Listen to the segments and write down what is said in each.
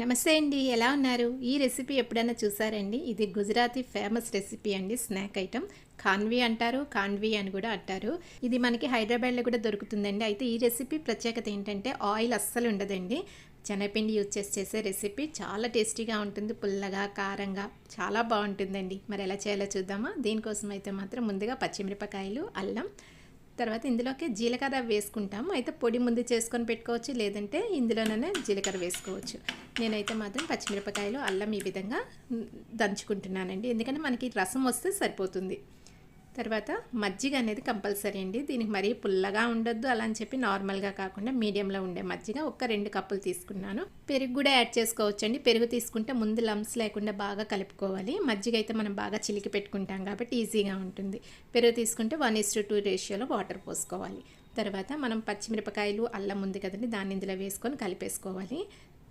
నమస్తే అండి ఎలా ఉన్నారు? ఈ రెసిపీ ఎప్పుడైనా చూసారండి? ఇది గుజరాతీ ఫేమస్ రెసిపీ అండి స్నాక్ ఐటమ్. కాన్వీ అంటారు కాన్వీ అని కూడా అంటారు. ఇది మనకి హైదరాబాద్లో కూడా దొరుకుతుందండి. అయితే ఈ రెసిపీ ప్రత్యేకత ఏంటంటే ఆయిల్ అస్సలు ఉండదండి. శనగపిండి యూజ్ చేసి చేసే రెసిపీ చాలా టేస్టీగా ఉంటుంది పుల్లగా కారంగా చాలా బాగుంటుందండి. మరి ఎలా చేయాలో చూద్దామా? దీనికోసం అయితే మాత్రం ముందుగా పచ్చిమిరపకాయలు అల్లం తర్వాత ఇందులోకి జీలకర్ర వేసుకుంటాము. అయితే పొడి ముందు చేసుకొని పెట్టుకోవచ్చు లేదంటే ఇందులోనే జీలకర్ర వేసుకోవచ్చు. నేనైతే మాత్రం పచ్చిమిరపకాయలు అల్లం ఈ విధంగా దంచుకుంటున్నానండి. ఎందుకంటే మనకి రసం వస్తే సరిపోతుంది. తర్వాత మజ్జిగ అనేది కంపల్సరీ అండి. దీనికి మరీ పుల్లగా ఉండొద్దు. అలా అని చెప్పి నార్మల్గా కాకుండా మీడియంలో ఉండే మజ్జిగ ఒక రెండు కప్పులు తీసుకున్నాను. పెరుగు కూడా యాడ్ చేసుకోవచ్చండి. పెరుగు తీసుకుంటే ముందు లంప్స్ లేకుండా బాగా కలుపుకోవాలి. మజ్జిగ అయితే మనం బాగా చిలికి పెట్టుకుంటాం కాబట్టి ఈజీగా ఉంటుంది. పెరుగు తీసుకుంటే వన్ ఇస్ టూ రేషియోలో వాటర్ పోసుకోవాలి. తర్వాత మనం పచ్చిమిరపకాయలు అల్లం ఉంది కదండి దాన్ని ఇందులో వేసుకొని కలిపేసుకోవాలి.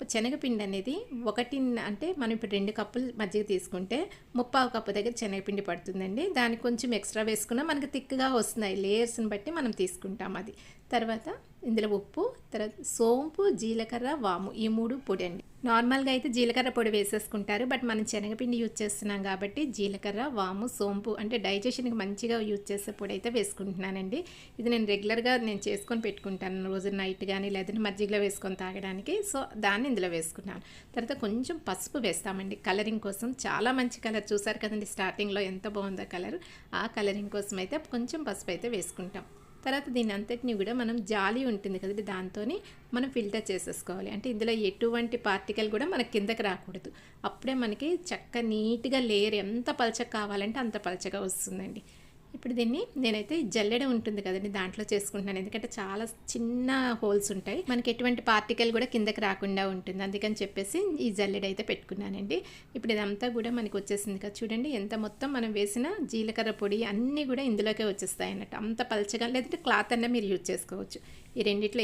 శనగపిండి అనేది ఒకటి అంటే మనం ఇప్పుడు రెండు కప్పులు మజ్జిగ తీసుకుంటే ముప్పావు కప్పు దగ్గర శనగపిండి పడుతుందండి. దానికి కొంచెం ఎక్స్ట్రా వేసుకున్నా మనకి థిక్గా వస్తున్నాయి. లేయర్స్ని బట్టి మనం తీసుకుంటాం అది. తర్వాత ఇందులో ఉప్పు తర్వాత సోంపు జీలకర్ర వాము ఈ మూడు పొడి అండి. నార్మల్గా అయితే జీలకర్ర పొడి వేసేసుకుంటారు. బట్ మనం శనగపిండి యూజ్ చేస్తున్నాం కాబట్టి జీలకర్ర వాము సోంపు అంటే డైజెషన్కి మంచిగా యూజ్ చేసే పొడి అయితే వేసుకుంటున్నానండి. ఇది నేను రెగ్యులర్గా నేను చేసుకొని పెట్టుకుంటాను. రోజు నైట్ కానీ లేదంటే మజ్జిగలో వేసుకొని తాగడానికి. సో దాన్ని ఇందులో వేసుకున్నాను. తర్వాత కొంచెం పసుపు వేస్తామండి. కలరింగ్ కోసం చాలా మంచి కలర్ చూసారు కదండి. స్టార్టింగ్లో ఎంత బాగుందో కలర్. ఆ కలరింగ్ కోసం అయితే కొంచెం పసుపు అయితే వేసుకుంటాం. తర్వాత దీని అంతటిని కూడా మనం జాలి ఉంటుంది కదండి దాంతో మనం ఫిల్టర్ చేసేసుకోవాలి. అంటే ఇందులో ఎటువంటి పార్టికల్ కూడా మనకి కిందకి రాకూడదు. అప్పుడే మనకి చక్క నీట్గా లేయర్ ఎంత పలచగా కావాలంటే అంత పలచగా వస్తుందండి. ఇప్పుడు దీన్ని నేనైతే జల్లెడ ఉంటుంది కదండి దాంట్లో చేసుకుంటున్నాను. ఎందుకంటే చాలా చిన్న హోల్స్ ఉంటాయి. మనకి ఎటువంటి పార్టికల్ కూడా కిందకి రాకుండా ఉంటుంది. అందుకని చెప్పేసి ఈ జల్లెడ అయితే పెట్టుకున్నానండి. ఇప్పుడు ఇదంతా కూడా మనకి వచ్చేసింది కదా చూడండి ఎంత మొత్తం మనం వేసిన జీలకర్ర పొడి అన్నీ కూడా ఇందులోకే వచ్చేస్తాయి అన్నట్టు అంత పలచగా లేదంటే క్లాత్ అన్న మీరు యూజ్ చేసుకోవచ్చు. ఈ రెండిట్లో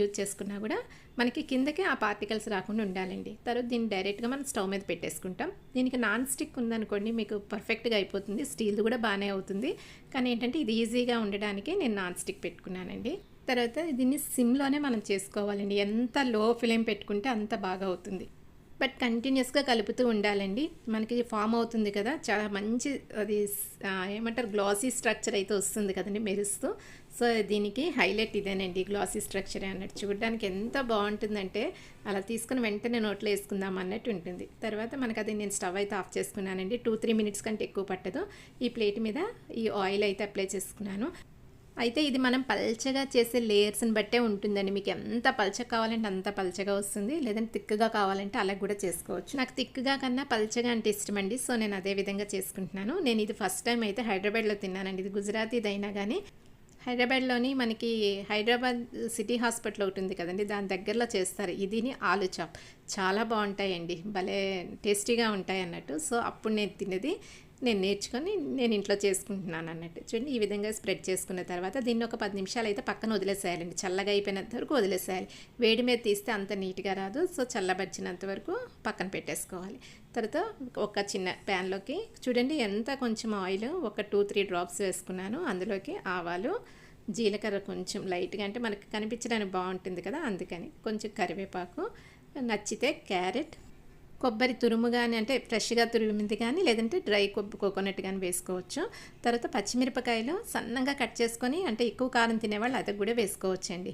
యూజ్ చేసుకున్నా కూడా మనకి కిందకే ఆ పార్టికల్స్ రాకుండా ఉండాలండి. తర్వాత దీన్ని డైరెక్ట్గా మనం స్టవ్ మీద పెట్టేసుకుంటాం. దీనికి నాన్ స్టిక్ ఉందనుకోండి మీకు పర్ఫెక్ట్గా అయిపోతుంది. స్టీల్ కూడా బాగానే అవుతుంది. కానీ ఏంటంటే ఇది ఈజీగా ఉండడానికి నేను నాన్ స్టిక్ పెట్టుకున్నానండి. తర్వాత దీన్ని సిమ్లోనే మనం చేసుకోవాలండి. ఎంత లో ఫ్లేమ్ పెట్టుకుంటే అంత బాగా అవుతుంది. బట్ కంటిన్యూస్గా కలుపుతూ ఉండాలండి. మనకి ఫామ్ అవుతుంది కదా. చాలా మంచి అది ఏమంటారు? గ్లాసీ స్ట్రక్చర్ అయితే వస్తుంది కదండి మెరుస్తూ. సో దీనికి హైలైట్ ఇదేనండి. గ్లాసీ స్ట్రక్చర్ అన్నట్టు చూడడానికి ఎంత బాగుంటుందంటే అలా తీసుకుని వెంటనే నోట్లో వేసుకుందాం అన్నట్టు ఉంటుంది. తర్వాత మనకు అది నేను స్టవ్ అయితే ఆఫ్ చేసుకున్నానండి. టూ త్రీ మినిట్స్ కంటే ఎక్కువ పట్టదు. ఈ ప్లేట్ మీద ఈ ఆయిల్ అయితే అప్లై చేసుకున్నాను. అయితే ఇది మనం పల్చగా చేసే లేయర్స్ని బట్టే ఉంటుందండి. మీకు ఎంత పల్చగా కావాలంటే అంత పల్చగా వస్తుంది. లేదంటే తిక్కుగా కావాలంటే అలా కూడా చేసుకోవచ్చు. నాకు తిక్కుగా కన్నా పల్చగా అంటే ఇష్టం అండి. సో నేను అదే విధంగా చేసుకుంటున్నాను. నేను ఇది ఫస్ట్ టైం అయితే హైదరాబాద్లో తిన్నానండి. ఇది గుజరాతీదైనా కానీ హైదరాబాద్లోని మనకి హైదరాబాద్ సిటీ హాస్పిటల్ ఒకటి ఉంది కదండి. దాని దగ్గరలో చేస్తారు. ఇదిని ఆలు చాప్. చాలా బాగుంటాయండి. భలే టేస్టీగా ఉంటాయి అన్నట్టు. సో అప్పుడు నేను తినేది నేను నేర్చుకొని నేను ఇంట్లో చేసుకుంటున్నాను అన్నట్టు. చూడండి ఈ విధంగా స్ప్రెడ్ చేసుకున్న తర్వాత దీన్ని ఒక పది నిమిషాలు అయితే పక్కన వదిలేసేయాలండి. చల్లగా అయిపోయినంత వరకు వదిలేసేయాలి. వేడి మీద తీస్తే అంత నీట్గా రాదు. సో చల్లబరిచినంత వరకు పక్కన పెట్టేసుకోవాలి. తర్వాత ఒక చిన్న ప్యాన్లోకి చూడండి ఎంత కొంచెం ఆయిల్. ఒక టూ త్రీ డ్రాప్స్ వేసుకున్నాను. అందులోకి ఆవాలు జీలకర్ర కొంచెం లైట్గా అంటే మనకి కనిపించడానికి బాగుంటుంది కదా అందుకని కొంచెం కరివేపాకు నచ్చితే క్యారెట్ కొబ్బరి తురుము కానీ అంటే ఫ్రెష్గా తురిమింది కానీ లేదంటే డ్రై కొబ్బరి కోకోనట్ కానీ వేసుకోవచ్చు. తర్వాత పచ్చిమిరపకాయలు సన్నగా కట్ చేసుకొని అంటే ఎక్కువ కారం తినేవాళ్ళు అది కూడా వేసుకోవచ్చండి.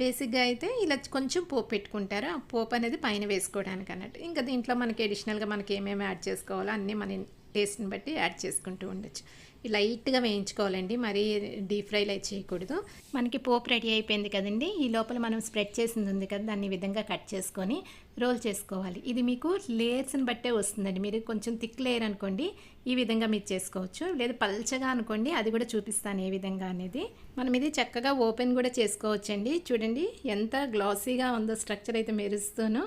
బేసిక్గా అయితే ఇలా కొంచెం పోపు పెట్టుకుంటారు. ఆ పోపు అనేది పైన వేసుకోవడానికి అన్నట్టు ఇంకా దీంట్లో మనకి అడిషనల్గా మనకి ఏమేమి యాడ్ చేసుకోవాలో అన్నీ మన టేస్ట్ని బట్టి యాడ్ చేసుకుంటూ ఉండొచ్చు. లైట్గా వేయించుకోవాలండి. మరీ డీప్ ఫ్రైలు అయితే చేయకూడదు. మనకి పోపు రెడీ అయిపోయింది కదండి. ఈ లోపల మనం స్ప్రెడ్ చేసింది ఉంది కదా దాన్ని విధంగా కట్ చేసుకొని రోల్ చేసుకోవాలి. ఇది మీకు లేయర్స్ని బట్టే వస్తుందండి. మీరు కొంచెం థిక్ లేయర్ అనుకోండి ఈ విధంగా మీరు చేసుకోవచ్చు. లేదా పల్చగా అనుకోండి అది కూడా చూపిస్తాను ఏ విధంగా అనేది. మనం ఇది చక్కగా ఓపెన్ కూడా చేసుకోవచ్చండి. చూడండి ఎంత గ్లాసీగా ఉందో స్ట్రక్చర్ అయితే మెరుస్తూనో.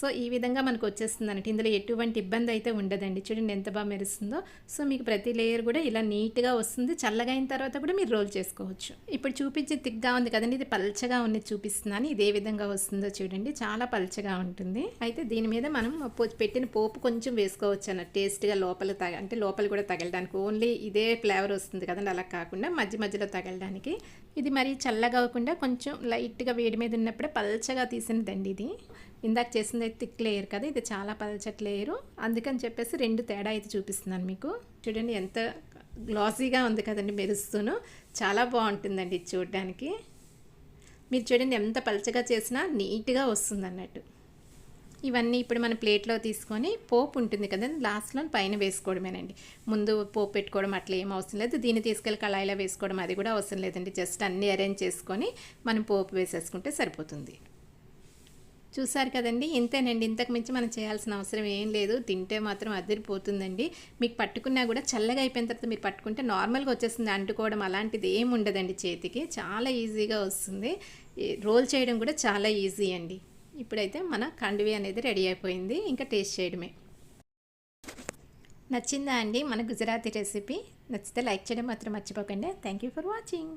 సో ఈ విధంగా మనకు వచ్చేస్తుంది అన్నట్టు ఇందులో ఎటువంటి ఇబ్బంది అయితే ఉండదండి. చూడండి ఎంత బాగా మెరుస్తుందో. సో మీకు ప్రతి లేయర్ కూడా ఇలా నీట్గా వస్తుంది. చల్లగా అయిన తర్వాత కూడా మీరు రోల్ చేసుకోవచ్చు. ఇప్పుడు చూపించే తిగ్గా ఉంది కదండి. ఇది పల్చగా ఉన్నది చూపిస్తున్నాను. ఇది ఏ విధంగా వస్తుందో చూడండి. చాలా పల్చగా ఉంటుంది. అయితే దీని మీద మనం పో- పెట్టిన పోపు కొంచెం వేసుకోవచ్చు అన్న టేస్ట్గా లోపల తగ అంటే లోపల కూడా తగలడానికి. ఓన్లీ ఇదే ఫ్లేవర్ వస్తుంది కదండి. అలా కాకుండా మధ్య మధ్యలో తగలడానికి. ఇది మరి చల్లగా అవ్వకుండా కొంచెం లైట్గా వేడి మీద ఉన్నప్పుడే పల్చగా తీసినదండి ఇది. ఇందాక చేసింది అయితే థిక్ లేయర్ కదా ఇది చాలా పలచటి లేయరు. అందుకని చెప్పేసి రెండు తేడా అయితే చూపిస్తున్నాను మీకు. చూడండి ఎంత గ్లాసీగా ఉంది కదండి మెరుస్తూను. చాలా బాగుంటుందండి ఇది చూడడానికి. మీరు చూడండి ఎంత పలచగా చేసినా నీట్గా వస్తుంది అన్నట్టు. ఇవన్నీ ఇప్పుడు మన ప్లేట్లో తీసుకొని పోపు ఉంటుంది కదండి లాస్ట్లో పైన వేసుకోవడమేనండి. ముందు పోపు పెట్టుకోవడం అట్లా ఏం అవసరం లేదు. దీన్ని తీసుకెళ్ళి కళాయిలో వేసుకోవడం అది కూడా అవసరం లేదండి. జస్ట్ అన్నీ అరేంజ్ చేసుకొని మనం పోపు వేసేసుకుంటే సరిపోతుంది. చూసారు కదండి ఇంతేనండి. ఇంతకు మించి మనం చేయాల్సిన అవసరం ఏం లేదు. తింటే మాత్రం అదిరిపోతుందండి. మీకు పట్టుకున్నా కూడా చల్లగా అయిపోయిన తర్వాత మీరు పట్టుకుంటే నార్మల్గా వచ్చేస్తుంది. అంటుకోవడం అలాంటిది ఏం ఉండదండి చేతికి. చాలా ఈజీగా వస్తుంది. రోల్ చేయడం కూడా చాలా ఈజీ అండి. ఇప్పుడైతే మన కండువి అనేది రెడీ అయిపోయింది. ఇంకా టేస్ట్ చేయడమే. నచ్చిందా అండి మన గుజరాతీ రెసిపీ? నచ్చితే లైక్ చేయడం మాత్రం మర్చిపోకండి. Thank you for watching